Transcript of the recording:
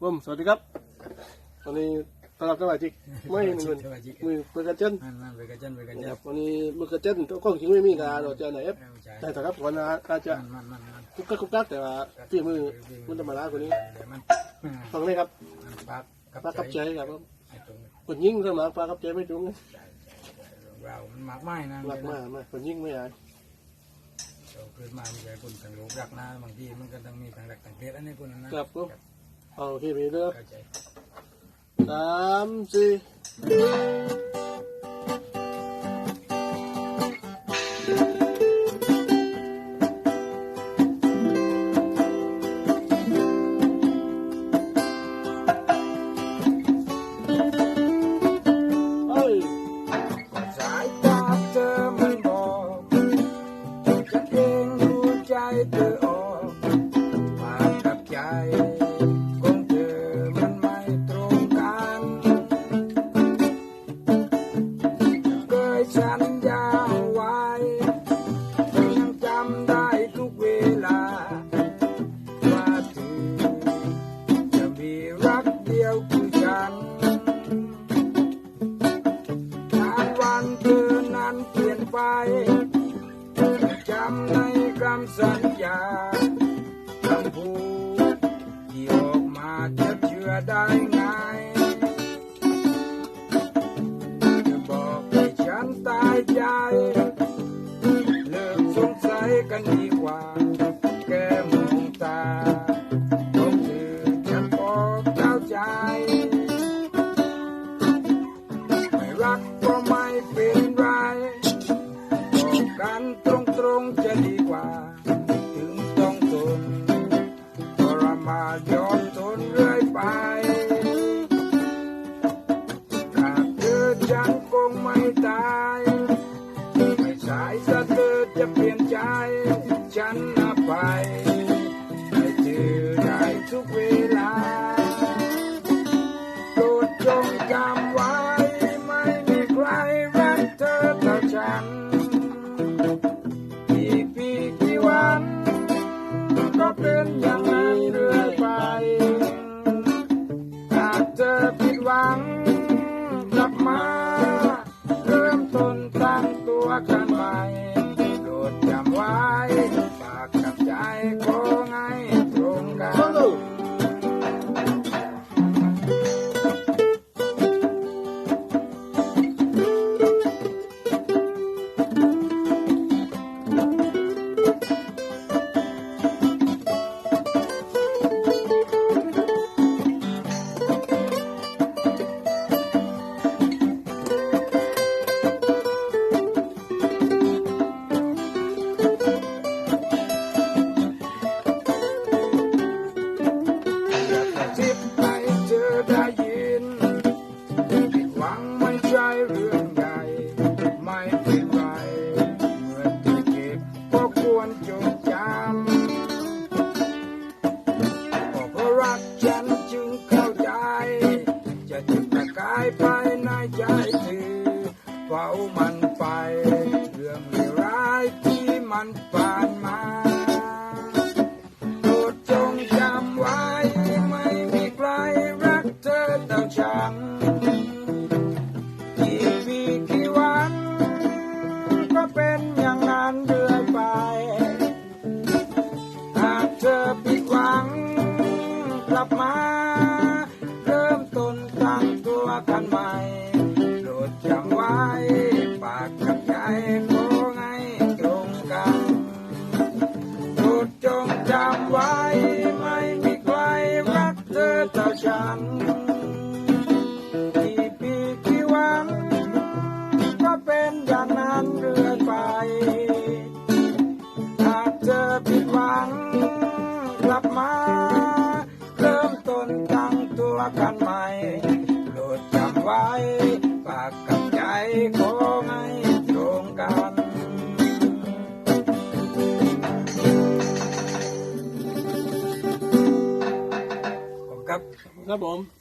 ผมสวัสดีครับตอนนี้ต้อนรับสมาชิกไม่หนึ่งคนสมาชิกมือเปิดกระเจนมันมันไปกระเจนไปกระเจคนรับวันนี้มือกระเจนตัวกล้องจริงไม่มีการเราจะไหนเอฟเอาใจแต่แต่ครับวันนี้อาจจะมันมันมันมันคุกกักคุกกักแต่ว่าพี่มือมันธรรมดาคนนี้เดี๋ยวมันอ่าฟังเลยครับมันปักกับปลากับใจครับผมไอ้ตรงนี้คนยิงสมัครปลากับใจไม่ตรงใจใจใจเรามันมากไม่นะหลักมากมากคนยิงไม่อายเราเกิดมามีแต่คนต่างโลกรักนะบางทีมันก็ต้องมีทางรักทางเพศอันนี้คนนั้นนะครับ ผมเอาโอเคไปเด้อเสัญญาคำพูดที่ออกมาจะเชื่อได้ไงจะบอกให้ฉันตายใจ เลิกสงสัยกันดี มา เริ่มต้นตั้งตัวกันใหม่ันไป เรื่องเลวร้ายที่มันผ่านมาโปรดจงจำไว้ ไม่มีใครรักเธอเท่าฉันกี่ปีกี่วัน ก็เป็นอย่างนั้นเรื่อยไป หากเธอผิดหวัง กลับมา เริ่มต้นตั้งตัวกันใหม่ งจำไว้ ไม่มีใครรักเธอเท่าฉันกี่ปีกี่วัน ก็เป็นอย่างนั้นเรื่อยไป หากเธอผิดหวัง กลับมา เริ่มต้นตั้งตัวกันใหม่โปรดจำไว้ปากกับใจขอ Tá bom.